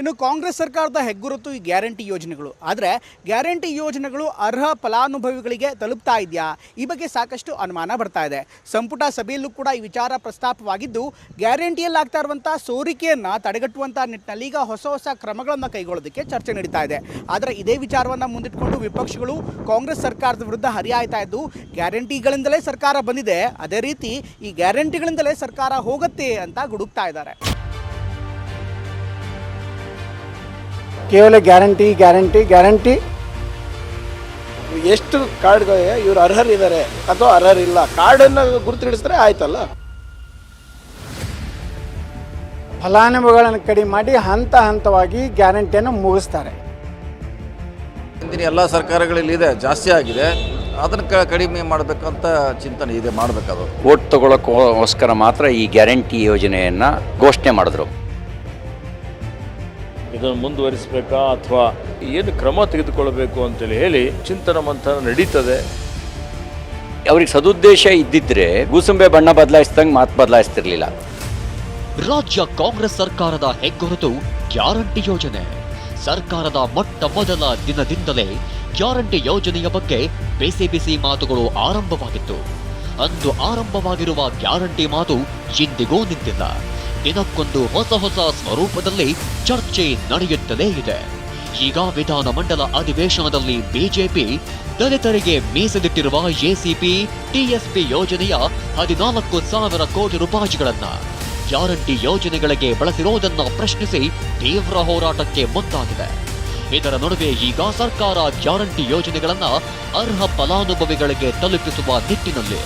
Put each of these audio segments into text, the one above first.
ಇನ್ನು ಕಾಂಗ್ರೆಸ್ ಸರ್ಕಾರದ ಹೆಗ್ಗುರುತು ಈ ಗ್ಯಾರಂಟಿ ಯೋಜನೆಗಳು. ಆದರೆ ಗ್ಯಾರಂಟಿ ಯೋಜನೆಗಳು ಅರ್ಹ ಫಲಾನುಭವಿಗಳಿಗೆ ತಲುಪ್ತಾ ಇದೆಯಾ? ಈ ಬಗ್ಗೆ ಸಾಕಷ್ಟು ಅನುಮಾನ ಬರ್ತಾ ಇದೆ. ಸಂಪುಟ ಸಭೆಯಲ್ಲೂ ಕೂಡ ಈ ವಿಚಾರ ಪ್ರಸ್ತಾಪವಾಗಿದ್ದು, ಗ್ಯಾರಂಟಿಯಲ್ಲಾಗ್ತಾ ಇರುವಂಥ ಸೋರಿಕೆಯನ್ನು ತಡೆಗಟ್ಟುವಂಥ ನಿಟ್ಟಿನಲ್ಲಿ ಈಗ ಹೊಸ ಹೊಸ ಕ್ರಮಗಳನ್ನು ಕೈಗೊಳ್ಳೋದಕ್ಕೆ ಚರ್ಚೆ ನಡೀತಾ ಇದೆ. ಆದರೆ ಇದೇ ವಿಚಾರವನ್ನು ಮುಂದಿಟ್ಕೊಂಡು ವಿಪಕ್ಷಗಳು ಕಾಂಗ್ರೆಸ್ ಸರ್ಕಾರದ ವಿರುದ್ಧ ಹರಿಯಾಯ್ತಾ ಇದ್ದು, ಗ್ಯಾರಂಟಿಗಳಿಂದಲೇ ಸರ್ಕಾರ ಬಂದಿದೆ. ಅದೇ ರೀತಿ ಈ ಗ್ಯಾರಂಟಿಗಳಿಂದಲೇ ಸರ್ಕಾರ ಹೋಗುತ್ತೆ ಅಂತ ಗುಡುಕ್ತಾ ಇದ್ದಾರೆ. ಕೇವಲ ಗ್ಯಾರಂಟಿ ಗ್ಯಾರಂಟಿ ಗ್ಯಾರಂಟಿ. ಎಷ್ಟು ಕಾರ್ಡ್ಗಳಿಗೆ ಇವರು ಅರ್ಹರಿದ್ದಾರೆ ಅಥವಾ ಅರ್ಹರಿಲ್ಲ ಕಾರ್ಡನ್ನು ಗುರುತಿಡಿಸಿದ್ರೆ ಆಯ್ತಲ್ಲ? ಫಲಾನುಭವಿಗಳನ್ನು ಕಡಿಮೆ ಮಾಡಿ ಹಂತ ಹಂತವಾಗಿ ಗ್ಯಾರಂಟಿಯನ್ನು ಮುಗಿಸ್ತಾರೆ ಹಿಂದಿನ ಎಲ್ಲ ಸರ್ಕಾರಗಳಲ್ಲಿ ಇದೆ ಜಾಸ್ತಿ ಆಗಿದೆ. ಅದನ್ನು ಕ ಕಡಿಮೆ ಮಾಡಬೇಕಂತ ಚಿಂತನೆ ಇದೆ ಮಾಡಬೇಕದು. ವೋಟ್ ತಗೊಳ್ಳೋಕ್ಕೋಸ್ಕರ ಮಾತ್ರ ಈ ಗ್ಯಾರಂಟಿ ಯೋಜನೆಯನ್ನು ಘೋಷಣೆ ಮಾಡಿದ್ರು. ಇದನ್ನು ಮುಂದುವರಿಸಬೇಕಾ ಅಥವಾ ಏನು ಕ್ರಮ ತೆಗೆದುಕೊಳ್ಳಬೇಕು ಅಂತೇಳಿ ಹೇಳಿ ಚಿಂತನ ಮಂಥನ ನಡೀತದೆ. ಅವ್ರಿಗೆ ಸದುದ್ದೇಶ ಇದ್ದಿದ್ರೆ ಗೂಸುಂಬೆ ಬಣ್ಣ ಬದಲಾಯಿಸ್ದಂಗೆ ಮಾತು ಬದಲಾಯಿಸ್ತಿರ್ಲಿಲ್ಲ. ರಾಜ್ಯ ಕಾಂಗ್ರೆಸ್ ಸರ್ಕಾರದ ಹೆಗ್ಗೊರತು ಗ್ಯಾರಂಟಿ ಯೋಜನೆ. ಸರ್ಕಾರದ ಮೊಟ್ಟ ಮೊದಲ ದಿನದಿಂದಲೇ ಗ್ಯಾರಂಟಿ ಯೋಜನೆಯ ಬಗ್ಗೆ ಬಿಸಿ ಬಿಸಿ ಮಾತುಗಳು ಆರಂಭವಾಗಿತ್ತು. ಅಂದು ಆರಂಭವಾಗಿರುವ ಗ್ಯಾರಂಟಿ ಮಾತು ಇಂದಿಗೂ ನಿಂತಿಲ್ಲ. ದಿನಕ್ಕೊಂದು ಹೊಸ ಹೊಸ ಸ್ವರೂಪದಲ್ಲಿ ಚರ್ಚೆ ನಡೆಯುತ್ತಲೇ ಇದೆ. ಈಗ ವಿಧಾನಮಂಡಲ ಅಧಿವೇಶನದಲ್ಲಿ ಬಿಜೆಪಿ ದಲಿತರಿಗೆ ಮೀಸಲಿಟ್ಟಿರುವ ಎಸಿಪಿ, ಟಿಎಸ್ಪಿ ಯೋಜನೆಯ ಹದಿನಾಲ್ಕು ಸಾವಿರ ಕೋಟಿ ರೂಪಾಯಿಗಳನ್ನ ಗ್ಯಾರಂಟಿ ಯೋಜನೆಗಳಿಗೆ ಬಳಸಿರುವುದನ್ನು ಪ್ರಶ್ನಿಸಿ ತೀವ್ರ ಹೋರಾಟಕ್ಕೆ ಮುಂದಾಗಿದೆ. ಇದರ ನಡುವೆ ಈಗ ಸರ್ಕಾರ ಗ್ಯಾರಂಟಿ ಯೋಜನೆಗಳನ್ನ ಅರ್ಹ ಫಲಾನುಭವಿಗಳಿಗೆ ತಲುಪಿಸುವ ನಿಟ್ಟಿನಲ್ಲಿ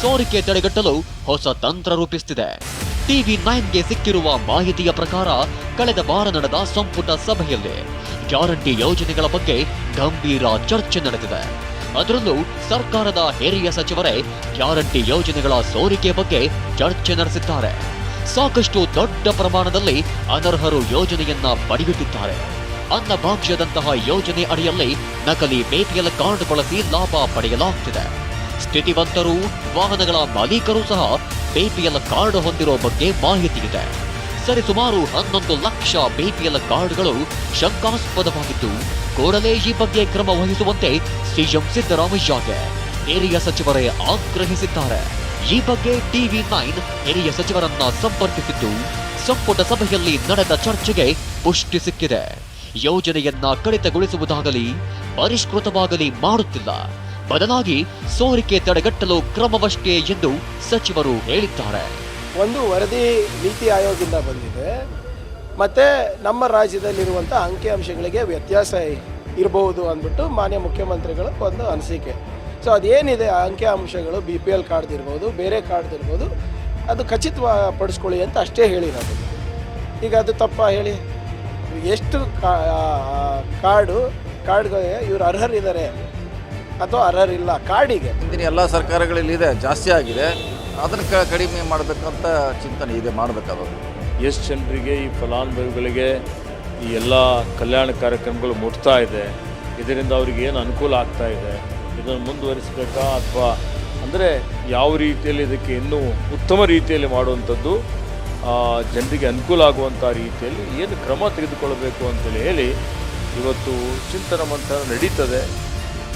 ಸೋರಿಕೆ ತಡೆಗಟ್ಟಲು ಹೊಸ ತಂತ್ರ ರೂಪಿಸುತ್ತಿದೆ ಟಿವಿ ನೈನ್ಗೆ ಸಿಕ್ಕಿರುವ ಮಾಹಿತಿಯ ಪ್ರಕಾರ ಕಳೆದ ವಾರ ನಡೆದ ಸಂಪುಟ ಸಭೆಯಲ್ಲಿ ಗ್ಯಾರಂಟಿ ಯೋಜನೆಗಳ ಬಗ್ಗೆ ಗಂಭೀರ ಚರ್ಚೆ ನಡೆದಿದೆ. ಅದರಲ್ಲೂ ಸರ್ಕಾರದ ಹಿರಿಯ ಸಚಿವರೇ ಗ್ಯಾರಂಟಿ ಯೋಜನೆಗಳ ಸೋರಿಕೆ ಬಗ್ಗೆ ಚರ್ಚೆ ನಡೆಸಿದ್ದಾರೆ. ಸಾಕಷ್ಟು ದೊಡ್ಡ ಪ್ರಮಾಣದಲ್ಲಿ ಅನರ್ಹರು ಯೋಜನೆಯನ್ನ ಪಡೆಯುತ್ತಿದ್ದಾರೆ. ಅನ್ನಭಾಗ್ಯದಂತಹ ಯೋಜನೆ ಅಡಿಯಲ್ಲಿ ನಕಲಿ ಬಿಪಿಎಲ್ ಕಾರ್ಡ್ ಬಳಸಿ ಲಾಭ ಪಡೆಯಲಾಗುತ್ತಿದೆ ಸ್ಥಿತಿವಂತರು, ವಾಹನಗಳ ಮಾಲೀಕರು ಸಹ ಬಿಪಿಎಲ್ ಕಾರ್ಡ್ ಹೊಂದಿರೋ ಬಗ್ಗೆ ಮಾಹಿತಿ ಇದೆ. ಸರಿ, ಸುಮಾರು ಹನ್ನೊಂದು ಲಕ್ಷ ಬಿಪಿಎಲ್ ಕಾರ್ಡ್ಗಳು ಶಂಕಾಸ್ಪದವಾಗಿದ್ದು, ಕೂಡಲೇ ಈ ಬಗ್ಗೆ ಕ್ರಮ ವಹಿಸುವಂತೆ ಸಿಎಂ ಸಿದ್ದರಾಮಯ್ಯಗೆ ಹಿರಿಯ ಸಚಿವರೇ ಆಗ್ರಹಿಸಿದ್ದಾರೆ. ಈ ಬಗ್ಗೆ ಟಿವಿ ನೈನ್ ಹಿರಿಯ ಸಚಿವರನ್ನ ಸಂಪರ್ಕಿಸಿದ್ದು, ಸಂಪುಟ ಸಭೆಯಲ್ಲಿ ನಡೆದ ಚರ್ಚೆಗೆ ಪುಷ್ಟಿ ಸಿಕ್ಕಿದೆ. ಯೋಜನೆಯನ್ನ ಕಡಿತಗೊಳಿಸುವುದಾಗಲಿ, ಪರಿಷ್ಕೃತವಾಗಲಿ ಮಾಡುತ್ತಿಲ್ಲ. ಬದಲಾಗಿ ಸೋರಿಕೆ ತಡೆಗಟ್ಟಲು ಕ್ರಮವಷ್ಟೇ ಎಂದು ಸಚಿವರು ಹೇಳಿದ್ದಾರೆ. ಒಂದು ವರದಿ ನೀತಿ ಆಯೋಗದಿಂದ ಬಂದಿದೆ. ಮತ್ತೆ ನಮ್ಮ ರಾಜ್ಯದಲ್ಲಿರುವಂಥ ಅಂಕಿಅಂಶಗಳಿಗೆ ವ್ಯತ್ಯಾಸ ಇರಬಹುದು ಅಂದ್ಬಿಟ್ಟು ಮಾನ್ಯ ಮುಖ್ಯಮಂತ್ರಿಗಳ ಒಂದು ಅನಿಸಿಕೆ. ಸೊ ಅದೇನಿದೆ? ಆ ಅಂಕಿಅಂಶಗಳು ಬಿ ಪಿ ಎಲ್ ಕಾರ್ಡ್ದಿರ್ಬೋದು ಬೇರೆ ಕಾರ್ಡ್ದಿರ್ಬೋದು ಅದು ಖಚಿತಪಡಿಸ್ಕೊಳ್ಳಿ ಅಂತ ಅಷ್ಟೇ ಹೇಳಿರೋದು. ಈಗ ಅದು ತಪ್ಪ ಹೇಳಿ? ಎಷ್ಟು ಕಾರ್ಡು ಕಾರ್ಡ್ಗೆ ಇವರು ಅರ್ಹರಿದ್ದಾರೆ? ಅಥವಾ ಅರ್ಹರಿಲ್ಲ ಕಾರ್ಡಿಗೆ ಹಿಂದಿನ ಎಲ್ಲ ಸರ್ಕಾರಗಳಲ್ಲಿ ಇದೆ ಜಾಸ್ತಿ ಆಗಿದೆ. ಅದನ್ನು ಕ ಕಡಿಮೆ ಮಾಡಬೇಕಂತ ಚಿಂತನೆ ಇದೆ ಮಾಡಬೇಕಾದ್ರು ಎಷ್ಟು ಜನರಿಗೆ ಈ ಫಲಾನುಭವಿಗಳಿಗೆ ಈ ಎಲ್ಲ ಕಲ್ಯಾಣ ಕಾರ್ಯಕ್ರಮಗಳು ಮುಟ್ತಾ ಇದೆ. ಇದರಿಂದ ಅವ್ರಿಗೆ ಏನು ಅನುಕೂಲ ಆಗ್ತಾ ಇದೆ? ಇದನ್ನು ಮುಂದುವರಿಸಬೇಕಾ ಅಥವಾ ಅಂದರೆ ಯಾವ ರೀತಿಯಲ್ಲಿ ಇದಕ್ಕೆ ಇನ್ನೂ ಉತ್ತಮ ರೀತಿಯಲ್ಲಿ ಮಾಡುವಂಥದ್ದು ಆ, ಜನರಿಗೆ ಅನುಕೂಲ ಆಗುವಂಥ ರೀತಿಯಲ್ಲಿ ಏನು ಕ್ರಮ ತೆಗೆದುಕೊಳ್ಳಬೇಕು ಅಂತೇಳಿ ಹೇಳಿ ಇವತ್ತು ಚಿಂತನ ಮಂಥನ ನಡೀತದೆ.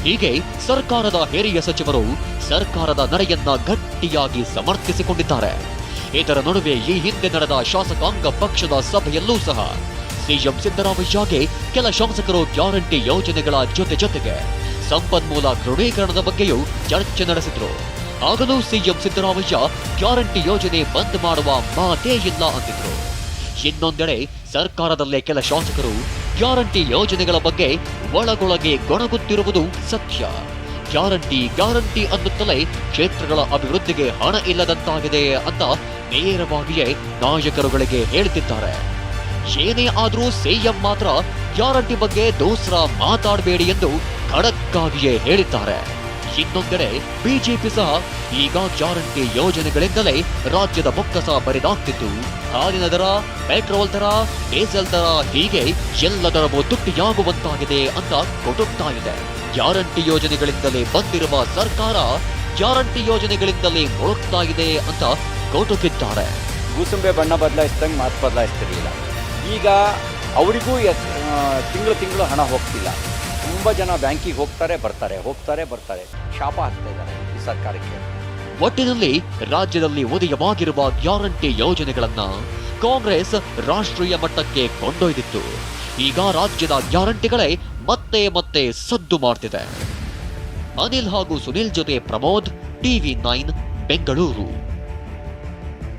ಹೀಗೆ ಸರ್ಕಾರದ ಹಿರಿಯ ಸಚಿವರು ಸರ್ಕಾರದ ನಡೆಯನ್ನ ಗಟ್ಟಿಯಾಗಿ ಸಮರ್ಥಿಸಿಕೊಂಡಿದ್ದಾರೆ. ಇದರ ನಡುವೆ ಈ ಹಿಂದೆ ನಡೆದ ಶಾಸಕಾಂಗ ಪಕ್ಷದ ಸಭೆಯಲ್ಲೂ ಸಹ ಸಿಎಂ ಸಿದ್ದರಾಮಯ್ಯಗೆ ಕೆಲ ಶಾಸಕರು ಗ್ಯಾರಂಟಿ ಯೋಜನೆಗಳ ಜೊತೆ ಜೊತೆಗೆ ಸಂಪನ್ಮೂಲ ಕ್ರೋಢೀಕರಣದ ಬಗ್ಗೆಯೂ ಚರ್ಚೆ ನಡೆಸಿದ್ರು. ಆಗಲೂ ಸಿಎಂ ಸಿದ್ದರಾಮಯ್ಯ ಗ್ಯಾರಂಟಿ ಯೋಜನೆ ಬಂದ್ ಮಾಡುವ ಮಾತೇ ಇಲ್ಲ ಅಂತಿದ್ರು ಇನ್ನೊಂದೆಡೆ ಸರ್ಕಾರದಲ್ಲೇ ಕೆಲ ಶಾಸಕರು ಗ್ಯಾರಂಟಿ ಯೋಜನೆಗಳ ಬಗ್ಗೆ ಒಳಗೊಳಗೆ ಗೊಣಗುತ್ತಿರುವುದು ಸತ್ಯ. ಗ್ಯಾರಂಟಿ ಗ್ಯಾರಂಟಿ ಅನ್ನುತ್ತಲೇ ಕ್ಷೇತ್ರಗಳ ಅಭಿವೃದ್ಧಿಗೆ ಹಣ ಇಲ್ಲದಂತಾಗಿದೆ ಅಂತ ನೇರವಾಗಿಯೇ ನಾಯಕರುಗಳಿಗೆ ಹೇಳ್ತಿದ್ದಾರೆ. ಏನೇ ಆದರೂ ಸಿಎಂ ಮಾತ್ರ ಗ್ಯಾರಂಟಿ ಬಗ್ಗೆ ದೋಸ್ರ ಮಾತಾಡಬೇಡಿ ಎಂದು ಖಡಕ್ಕಾಗಿಯೇ ಹೇಳಿದ್ದಾರೆ. ಇನ್ನೊಂದೆಡೆ ಬಿಜೆಪಿ ಸಹ ಈಗ ಜಾರಂಟಿ ಯೋಜನೆಗಳಿಂದಲೇ ರಾಜ್ಯದ ಬೊಕ್ಕಸ ಬರಿದಾಗ್ತಿತ್ತು. ಹಾಲಿನ ದರ, ಪೆಟ್ರೋಲ್ ದರ, ಡೀಸೆಲ್ ದರ ಹೀಗೆ ಎಲ್ಲ ದರವೂ ತುಟ್ಟಿಯಾಗುವಂತಾಗಿದೆ ಅಂತ ಕೊಡುತ್ತಾ ಇದೆ. ಗ್ಯಾರಂಟಿ ಯೋಜನೆಗಳಿಂದಲೇ ಬಂದಿರುವ ಸರ್ಕಾರ ಗ್ಯಾರಂಟಿ ಯೋಜನೆಗಳಿಂದಲೇ ಮುಳುಗ್ತಾ ಇದೆ ಅಂತ ಕೌಟುಕಿದ್ದಾರೆ ಗೂಸುಂಬೆ ಬಣ್ಣ ಬದಲಾಯಿಸಿದಂಗೆ ಮಾತು ಬದಲಾಯಿಸ್ತಿರಲಿಲ್ಲ. ಈಗ ಅವರಿಗೂ ತಿಂಗಳು ತಿಂಗಳು ಹಣ ಹೋಗ್ತಿಲ್ಲ. ತುಂಬ ಜನ ಬ್ಯಾಂಕಿಗೆ ಹೋಗ್ತಾರೆ, ಬರ್ತಾರೆ ಹೋಗ್ತಾರೆ, ಬರ್ತಾರೆ. ಶಾಪ ಹಾಕ್ತಾ ಇದ್ದಾರೆ ಈ ಸರ್ಕಾರಕ್ಕೆ. ಒಟ್ಟಿನಲ್ಲಿ ರಾಜ್ಯದಲ್ಲಿ ಉದಯವಾಗಿರುವ ಗ್ಯಾರಂಟಿ ಯೋಜನೆಗಳನ್ನ ಕಾಂಗ್ರೆಸ್ ರಾಷ್ಟ್ರೀಯ ಮಟ್ಟಕ್ಕೆ ಕೊಂಡೊಯ್ದಿತ್ತು. ಈಗ ರಾಜ್ಯದ ಗ್ಯಾರಂಟಿಗಳೇ ಮತ್ತೆ ಮತ್ತೆ ಸದ್ದು ಮಾಡ್ತಿದೆ. ಅನಿಲ್ ಹಾಗೂ ಸುನಿಲ್ ಜೊತೆ ಪ್ರಮೋದ್, ಟಿವಿ ನೈನ್, ಬೆಂಗಳೂರು.